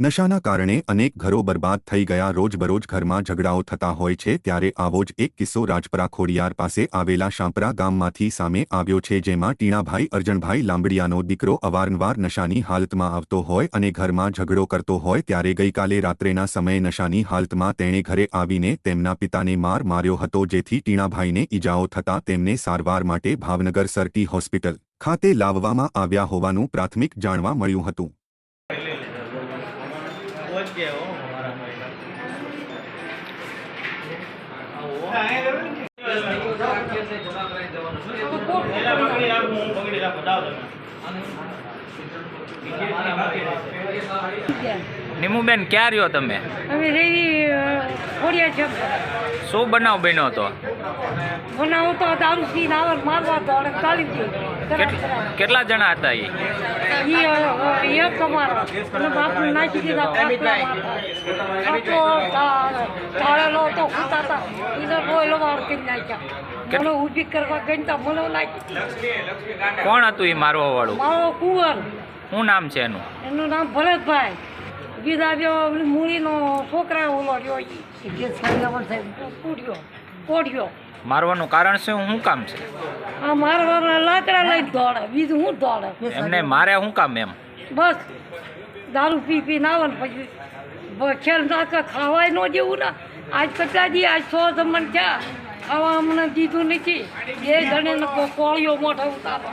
નશાના કારણે અનેક ઘરો બરબાદ થઈ ગયા. રોજબરોજ ઘરમાં ઝઘડાઓ થતા હોય છે ત્યારે આવો જ એક કિસ્સો રાજપરા ખોડિયાર પાસે આવેલા શાંપરા ગામમાંથી સામે આવ્યો છે જેમાં ટીણાભાઈ, અર્જણભાઈ લાંબડિયાનો દીકરો અવારનવાર નશાની હાલતમાં આવતો હોય અને ઘરમાં ઝઘડો કરતો હોય ત્યારે ગઈકાલે રાત્રેના સમયે નશાની હાલતમાં તેણે ઘરે આવીને તેમના પિતાને માર માર્યો હતો જેથી ટીણાભાઈને ઈજાઓ થતાં તેમને સારવાર માટે ભાવનગર સરટી હોસ્પિટલ ખાતે લાવવામાં આવ્યા હોવાનું પ્રાથમિક જાણવા મળ્યું હતું. ગયા હો મારા નિમુબેન ક્યાં રહ્યો તમે? શું બનાવ બન્યો હતો બનાવો તો દારૂ પીને આવે મારવા તો અને ચાલી કેટ- કેટલા જણા હતા એ એક તમારો અને બાપને નાખી દીધા પાટલા આટલો તાળેલો તો ખૂતા હતા એને રોયલો વાર કરી નાખ્યા. મને ઊભી કરવા ગઈ તો મને નાખી કોણ હતું એ મારવા વાળું? મારો કુંવર. શું નામ છે એનું? એનું નામ ભરતભાઈ. બીજા જો મૂળીનો છોકરા ઓલો રહ્યો ઈ. કોઢિયો મારવાનું કારણ છે શું કામ છે? આ મારવાના લાકડા લઈ દોડે બીજું હું દોડે? એમને મારે શું કામ એમ? બસ દારૂ પી આવે ને પછી. બ- ખેલ નાખે ખાવાય ન જેવું ને. આજ કેટલા દી આજ સો જમણ થયા. ખાવા અમને દીધું નથી. બે જણે કોળીઓ મોઢા ઉતારો